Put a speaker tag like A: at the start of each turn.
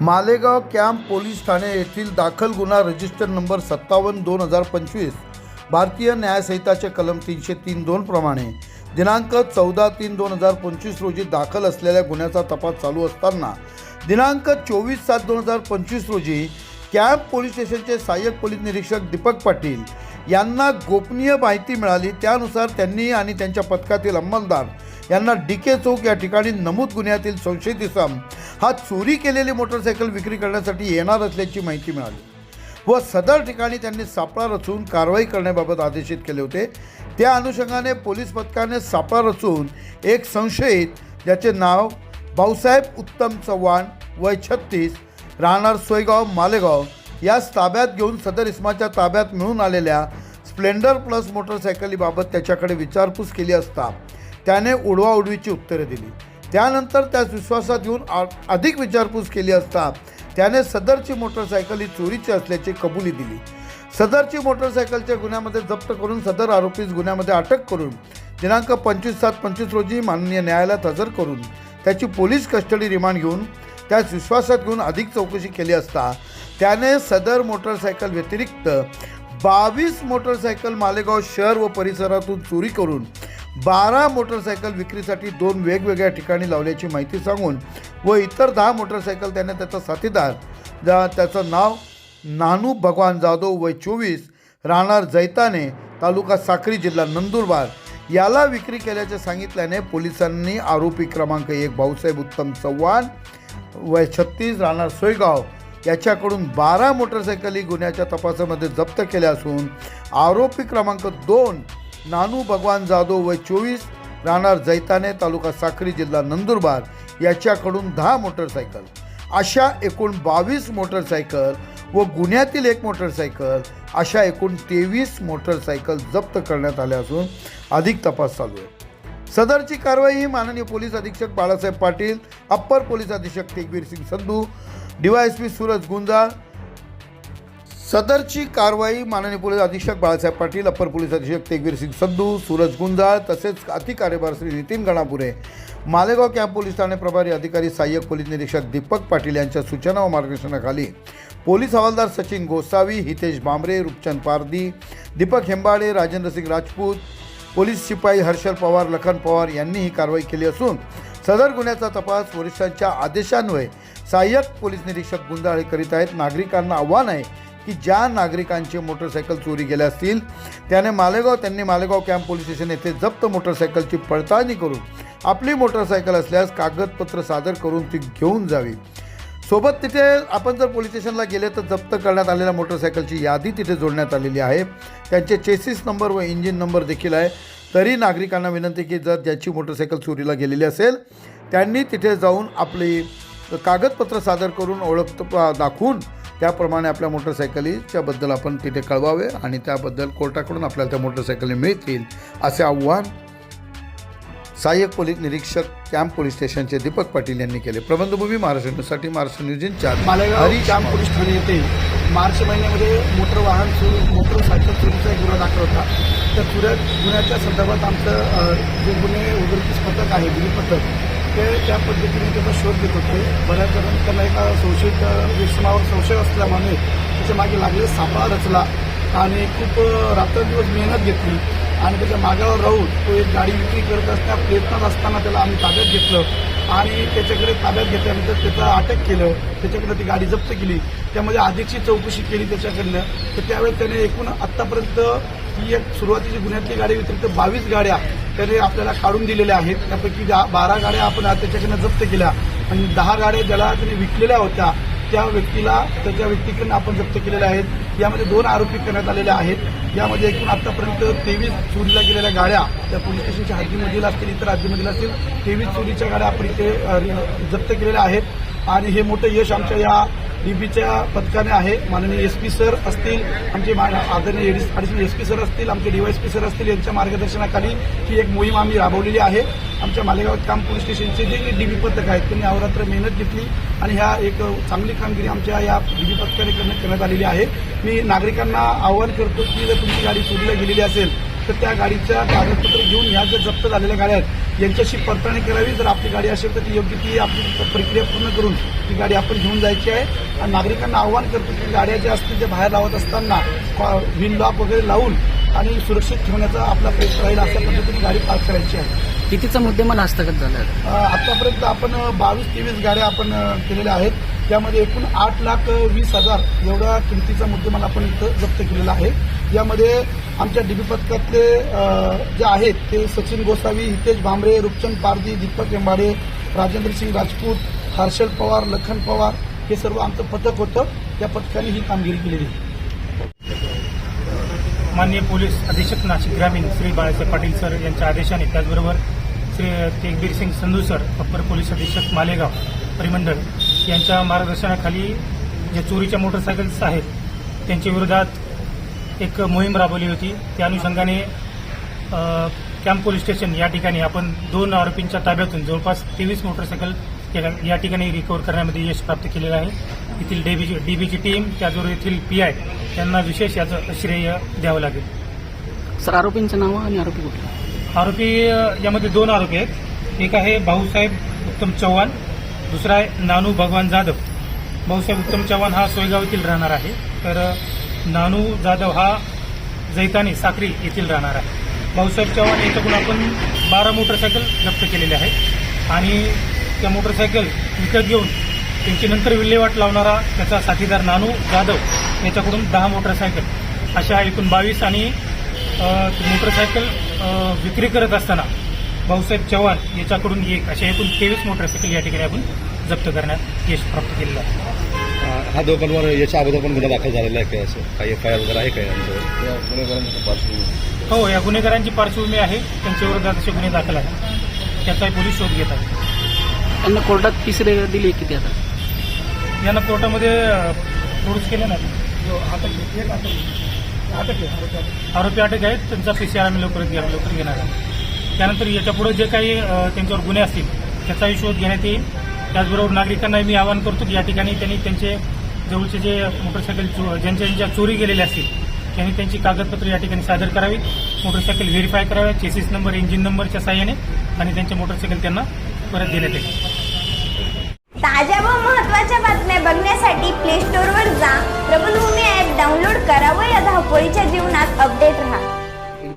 A: Malegaon camp police Thane येथील दाखल गुन्हा रजिस्टर नंबर सत्तावन्न दोन हजार पंचवीस भारतीय न्यायसंहिताचे कलम तीनशे तीन दोन प्रमाणे दिनांक चौदा तीन दोन हजार पंचवीस रोजी दाखल असलेल्या गुन्ह्याचा तपास चालू असताना दिनांक चोवीस सात दोन हजार पंचवीस रोजी कॅम्प पोलीस स्टेशनचे सहाय्यक पोलीस निरीक्षक दीपक पाटील यांना गोपनीय माहिती मिळाली. त्यानुसार त्यांनी आणि त्यांच्या पथकातील अंमलदार यांना डी के चौक या ठिकाणी नमूद गुन्ह्यातील संशयित इसम हा चोरी केलेली मोटरसायकल विक्री करण्यासाठी येणार असल्याची माहिती मिळाली. व सदर ठिकाणी त्यांनी सापळा रचून कारवाई करण्याबाबत आदेशित केले होते. त्या अनुषंगाने पोलीस पथकाने सापळा रचून एक संशयित ज्याचे नाव भाऊसाहेब उत्तम चव्हाण वय छत्तीस राहणार सोयगाव मालेगाव यास ताब्यात घेऊन सदर इस्माच्या ताब्यात मिळून आलेल्या स्प्लेंडर प्लस मोटरसायकलीबाबत त्याच्याकडे विचारपूस केली असता. त्याने उडवाउडवीची उत्तरे दिली. त्यानंतर त्यास विश्वासात घेऊन आ- अधिक विचारपूस केली असता त्याने सदरची मोटरसायकल ही चोरीची असल्याची कबुली दिली. सदरची मोटरसायकलच्या गुन्ह्यामध्ये जप्त करून सदर आरोपीस गुन्ह्यामध्ये अटक करून दिनांक पंचवीस सात पंचवीस रोजी माननीय न्यायालयात हजर करून त्याची पोलीस कस्टडी रिमांड घेऊन त्यास विश्वासात घेऊन अधिक चौकशी केली असता त्याने सदर मोटरसायकल व्यतिरिक्त बावीस मोटरसायकल मालेगाव शहर व परिसरातून चोरी करून बारा मोटरसायकल विक्रीसाठी दोन वेगवेगळ्या ठिकाणी लावल्याची माहिती सांगून व इतर दहा मोटरसायकल त्याने त्याचा साथीदार ज्या त्याचं नाव नानू भगवान जाधव वय चोवीस राहणार जैताने तालुका साक्री जिल्हा नंदुरबार. याला विक्री केल्याचे सांगितल्याने पोलिसांनी आरोपी क्रमांक एक भाऊसाहेब उत्तम चव्हाण वय छत्तीस राहणार सोयगाव याच्याकडून बारा मोटरसायकली गुन्ह्याच्या तपासामध्ये जप्त केल्या असून आरोपी क्रमांक दोन नानू भगवान जाधव वय चोवीस राहणार जैताने तालुका साखरी जिल्हा नंदुरबार याच्याकडून दहा मोटरसायकल. अशा एकूण बावीस मोटरसायकल व गुन्ह्यातील एक मोटरसायकल अशा एकूण तेवीस मोटरसायकल जप्त करण्यात आल्या असून अधिक तपास चालू आहे. सदरची कारवाई ही माननीय पोलीस अधीक्षक बाळासाहेब पाटील अप्पर पोलीस अधीक्षक तेगवीर सिंग संधू डीवायएसपी सूरज गुंजाळ सदरची कारवाई माननीय पोलीस अधीक्षक बाळासाहेब पाटील अप्पर पोलीस अधीक्षक तेगवीर सिंग संधू सूरज गुंजाळ तसेच अतिकार्यभार श्री नितीन गणापुरे. मालेगाव कॅम्प पोलीस ठाणे प्रभारी अधिकारी सहाय्यक पोलीस निरीक्षक दीपक पाटील यांच्या सूचना व मार्गदर्शनाखाली पोलीस हवालदार सचिन गोसावी हितेश बांबरे रूपचंद पारदी दीपक हेंबाडे राजेंद्र सिंग राजपूत पोलीस शिपाई हर्षल पवार लखन पवार यांनी ही कारवाई केली असून सदर गुन्ह्याचा तपास वरिष्ठांच्या आदेशान्वये सहाय्यक पोलीस निरीक्षक गुंजाळे करीत आहेत. नागरिकांना आव्हान आहे की ज्या नागरिकांचे मोटरसायकल चोरी गेल्या असतील त्याने मालेगाव त्यांनी मालेगाव कॅम्प पोलीस स्टेशन येथे जप्त मोटरसायकलची पडताळणी करून आपली मोटरसायकल असल्यास कागदपत्र सादर करून ती घेऊन जावी. सोबत तिथे आपण जर पोलीस स्टेशनला गेले तर जप्त करण्यात आलेल्या मोटरसायकलची यादी तिथे जोडण्यात आलेली आहे. त्यांचे चेसिस नंबर व इंजिन नंबर देखील आहे. तरी नागरिकांना विनंती की जर ज्याची मोटरसायकल चोरीला गेलेली असेल त्यांनी तिथे जाऊन आपली कागदपत्र सादर करून ओळख दाखवून त्याप्रमाणे आपल्या मोटरसायकलीच्या बद्दल आपण तिथे कळवावे आणि त्याबद्दल कोर्टाकडून आपल्याला त्या मोटरसायकली मिळतील असे आव्हान सहाय्यक पोलीस निरीक्षक कॅम्प पोलीस स्टेशनचे दीपक पाटील यांनी केले. प्रबंधभूमी महाराष्ट्र न्यूजसाठी Maharashtra news
B: Malegaon
A: Harish
B: camp police Thane येथे मार्च महिन्यामध्ये मोटर वाहन चोरी मोटरसायकल चोरीचा एक गुन्हा दाखल होता. त्या चुऱ्या गुन्ह्याच्या संदर्भात आमचं जे गुन्हे उघडकीस पथक आहे दिली पथक ते त्या पद्धतीने त्याचा शोध घेत होते. बऱ्याच जणांनी त्याला एका संशयित अ, संशय असल्यामुळे त्याच्यामागे लागलेला सापळा रचला आणि खूप रात्रदिवस मेहनत घेतली आणि त्याच्या मागावर राहून तो एक गाडी विक्री करत असता प्रयत्नात असताना त्याला आम्ही ताब्यात घेतलं आणि त्याच्याकडे ताब्यात घेतल्यानंतर त्याचं अटक केलं. त्याच्याकडे ती गाडी जप्त केली. त्यामध्ये अधिकची चौकशी केली त्याच्याकडनं. तर त्यावेळेस त्याने एकूण आत्तापर्यंत ही एक सुरुवातीची गुन्ह्यातली गाडी व्यतिरिक्त बावीस गाड्या त्याने आपल्याला काढून दिलेल्या आहेत. त्यापैकी बारा गाड्या आपण त्याच्याकडनं जप्त केल्या. आणि दहा गाड्या ज्याला त्याने विकलेल्या होत्या त्या व्यक्तीला त्याच्या व्यक्तीकडनं आपण जप्त केलेल्या आहेत. यामध्ये दोन आरोपी करण्यात आलेले आहेत. यामध्ये एकूण आतापर्यंत तेवीस चोरीला गेलेल्या गाड्या त्या पोलीस स्टेशनच्या हद्दीमधील असतील इतर हद्दीमधील असतील तेवीस चोरीच्या गाड्या आपण इथे जप्त केलेल्या आहेत. आणि हे मोठं यश आमच्या या डीबीच्या पथकाने आहे. माननीय एस पी सर असतील आमचे आदरणीय अडिशनल एस पी सर असतील आमचे डीवायएसपी सर असतील यांच्या मार्गदर्शनाखाली ही एक मोहीम आम्ही राबवलेली आहे. आमच्या मालेगाव काम पोलीस स्टेशनचे जे डीबी पथक आहेत त्यांनी अहोरात्र मेहनत घेतली आणि ह्या एक चांगली कामगिरी आमच्या या डीबी पथकाने करण्यात आलेली आहे. मी नागरिकांना आवाहन करतो की जर तुमची गाडी चोरीला गेलेली असेल तर त्या गाडीच्या कागदपत्र घेऊन ह्या ज्या जप्त झालेल्या गाड्या आहेत यांच्याशी पडताळणी करावी. जर आपली गाडी असेल तर ती योग्य ती आपली प्रक्रिया पूर्ण करून ती गाडी आपण घेऊन जायची आहे. आणि नागरिकांना आव्हान करतो की गाड्या ज्या असतील ते बाहेर लावत असताना विन लॉक वगैरे लावून आणि सुरक्षित ठेवण्याचा आपला प्रयत्न राहील अशा पद्धतीने गाडी पार्क करायची आहे.
C: कितीचा मुद्देमाल हस्तगत झाला
B: आतापर्यंत आपण बावीस तेवीस गाड्या आपण केलेल्या आहेत. त्यामध्ये एकूण आठ लाख वीस हजार एवढा किमतीचा मुद्देमाल आपण इथं जप्त केलेला आहे. यामध्ये आमच्या डीबी पथकातले जे आहेत ते सचिन गोसावी हितेश भांबरे रुपचंद पारदी दीपक एंबाडे राजेंद्र सिंग राजपूत हर्षल पवार लखन पवार हे सर्व आमचं पथक होतं. त्या पथकाने ही कामगिरी केलेली
D: माननीय पोलीस अधीक्षक नाशिक ग्रामीण श्री बाळासाहेब पाटील सर यांच्या आदेशाने त्याचबरोबर Shri Tegbir Singh Sandhu sir upper police अधीक्षक मालेगाव परिमंडळ यांच्या मार्गदर्शनाखाली ज्या चोरीच्या मोटरसायकल्स आहेत त्यांच्या विरोधात एक मोहीम राबवली होती. त्या अनुषंगाने कॅम्प पोलीस स्टेशन या ठिकाणी आपण दोन आरोपींच्या ताब्यातून जवळपास तेवीस मोटरसायकल या- ठिकाणी रिकव्हर करण्यामध्ये यश प्राप्त केलेलं आहे. येथील डीबीची डीबीची टीम त्याचबरोबर येथील पी आय यांना विशेष याचं श्रेय द्यावं लागेल.
C: सर आरोपींचं नाव आणि आरोपी कुठले?
D: आरोपी यामध्ये दोन आरोपी आहेत. एक आहे भाऊसाहेब उत्तम चव्हाण दुसरा आहे नानू भगवान जाधव. भाऊसाहेब उत्तम चव्हाण हा सोयगाव येथील राहणार आहे. तर नानू जाधव हा जैतानी साक्री येथील राहणार आहे. भाऊसाहेब चव्हाण याच्याकडून आपण बारा मोटरसायकल जप्त केलेले आहेत. आणि त्या मोटरसायकल विकत घेऊन त्यांची नंतर विल्हेवाट लावणारा त्याचा साथीदार नानू जाधव याच्याकडून दहा मोटरसायकल अशा एकूण बावीस आणि मोटरसायकल विक्री करत असताना भाऊसाहेब चव्हाण याच्याकडून एक अशा एकूण तेवीस मोटरसायकल या ठिकाणी आपण जप्त करण्यात यश प्राप्त केलेलं आहे.
E: हा दोघांवर याच्या अगोदर पण गुन्हा दाखल झालेला आहे काय असं काही एफ आय आर वगैरे आहे काय यांच्यावर
D: हो या गुन्हेगारांची पार्श्वभूमी आहे. त्यांच्या विरोधात असे गुन्हे दाखल आहेत. त्याचाही पोलीस शोध घेत आहेत.
C: त्यांना कोर्टात तिसरे दिली किती आता?
D: यांना कोर्टामध्ये प्रोड्यूस केले नाही. आरोपी अटक आहेत. त्यांचा पीसीआर आम्ही लवकरात घ्या लवकर घेणार आहे त्यानंतर याच्यापुढे जे काही अ, त्यांच्यावर गुन्हे असतील त्याचाही शोध घेण्यात येईल. त्याचबरोबर नागरिकांना मी आवाहन करतो की या ठिकाणी त्यांनी त्यांचे जवळचे जे मोटरसायकल चो ज्यांच्या ज्यांच्या चोरी गेलेल्या असतील त्यांनी त्यांची कागदपत्र या ठिकाणी सादर करावी. मोटरसायकल व्हेरीफाय कराव्या. चेसिस नंबर इंजिन नंबरच्या साह्याने आणि त्यांच्या मोटरसायकल त्यांना परत देण्यात येईल.
F: ताज्या व महत्त्वाच्या बातम्या बघण्यासाठी प्ले स्टोअरवर जा. प्रबलभूमी ॲप डाउनलोड करा व या धावपळीच्या जीवनात अपडेट राहा.